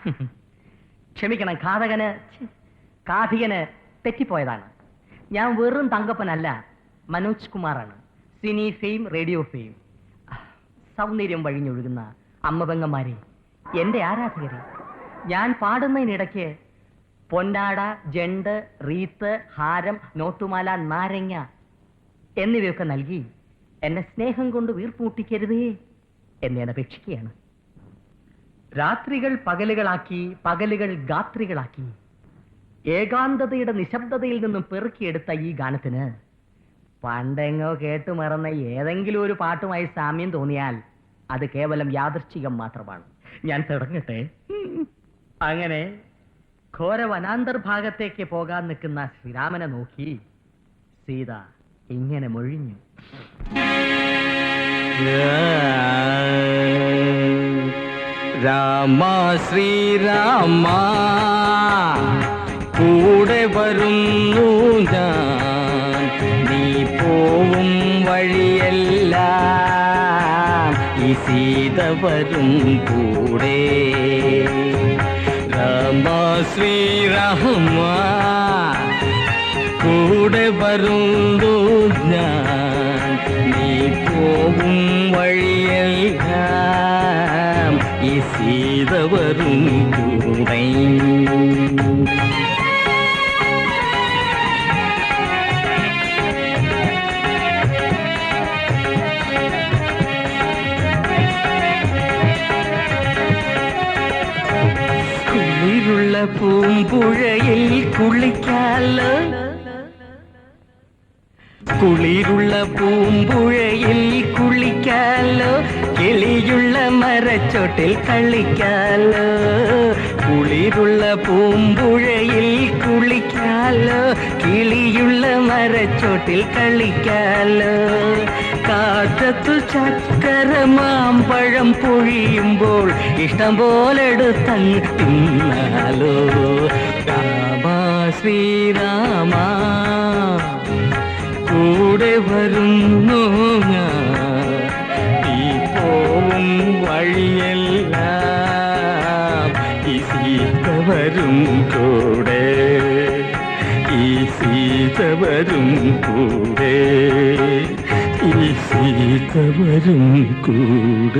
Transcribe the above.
ക്ഷമിക്കണം ഘാതകന് ഛി, കാഥികന് തെറ്റിപ്പോയതാണ്. ഞാൻ വെറും തങ്കപ്പനല്ല മനോജ് കുമാറാണ്. Cine fame radio fame. സൗന്ദര്യം വഴിഞ്ഞൊഴുകുന്ന അമ്മപെങ്ങന്മാരെ എന്റെ ആരാധകരെ. ഞാൻ പാടുന്നതിനിടയ്ക്ക് പൊന്നാട ജണ്ട് റീത്ത് ഹാരം നോട്ടുമാല നാരങ്ങ എന്നിവയൊക്കെ നൽകി എന്നെ സ്നേഹം കൊണ്ട് വീർപ്പൂട്ടിക്കരുതേ എന്നെ അപേക്ഷിക്കുകയാണ്. രാത്രികൾ പകലുകളാക്കി പകലുകൾ ഗാത്രികളാക്കി. ഏകാന്തതയുടെ നിശബ്ദതയിൽ നിന്നും പെറുക്കിയെടുത്ത ഈ ഗാനത്തിന് പണ്ടെങ്ങോ കേട്ടു മറന്ന ഏതെങ്കിലും ഒരു പാട്ടുമായി സാമ്യം തോന്നിയാൽ അത് കേവലം യാദൃശ്ചികം മാത്രമാണ്. ഞാൻ തുടങ്ങട്ടെ. അങ്ങനെ ഘോര വനാന്തർഭാഗത്തേക്ക് പോകാൻ നിൽക്കുന്ന ശ്രീരാമനെ നോക്കി സീത ഇങ്ങനെ മൊഴിഞ്ഞു. ராமா ஸ்ரீராமா. கூட வரும் நூதான் நீ போவும் வழியெல்லாம் இசீதவரும் கூடே. ராமா ஸ்ரீராமா. கூட வரும் நூதான் நீ போவும் வழியெல்லாம் வரும் குருணை குளிருள்ள பூம்புழையில் குளிக்கால. குளிருள்ள பூம்புழையில் മരച്ചോട്ടിൽ കളിക്കാലോ കുളിരുള്ള പൂമ്പുഴയിൽ കുളിക്കാലോ. കിളിയുള്ള മരച്ചോട്ടിൽ കളിക്കാലോ കാറ്റത്തു ചക്കര മാമ്പഴം പൊഴിയുമ്പോൾ ഇഷ്ടം പോലെ തന്നാലോ. രാമ ശ്രീരാമ കൂടെ വരുന്നു ഞാൻ. வழியெல்லாம் இசைத்தவரும் கூட இசைத்தவரும் கூட இசைத்தவரும் கூட.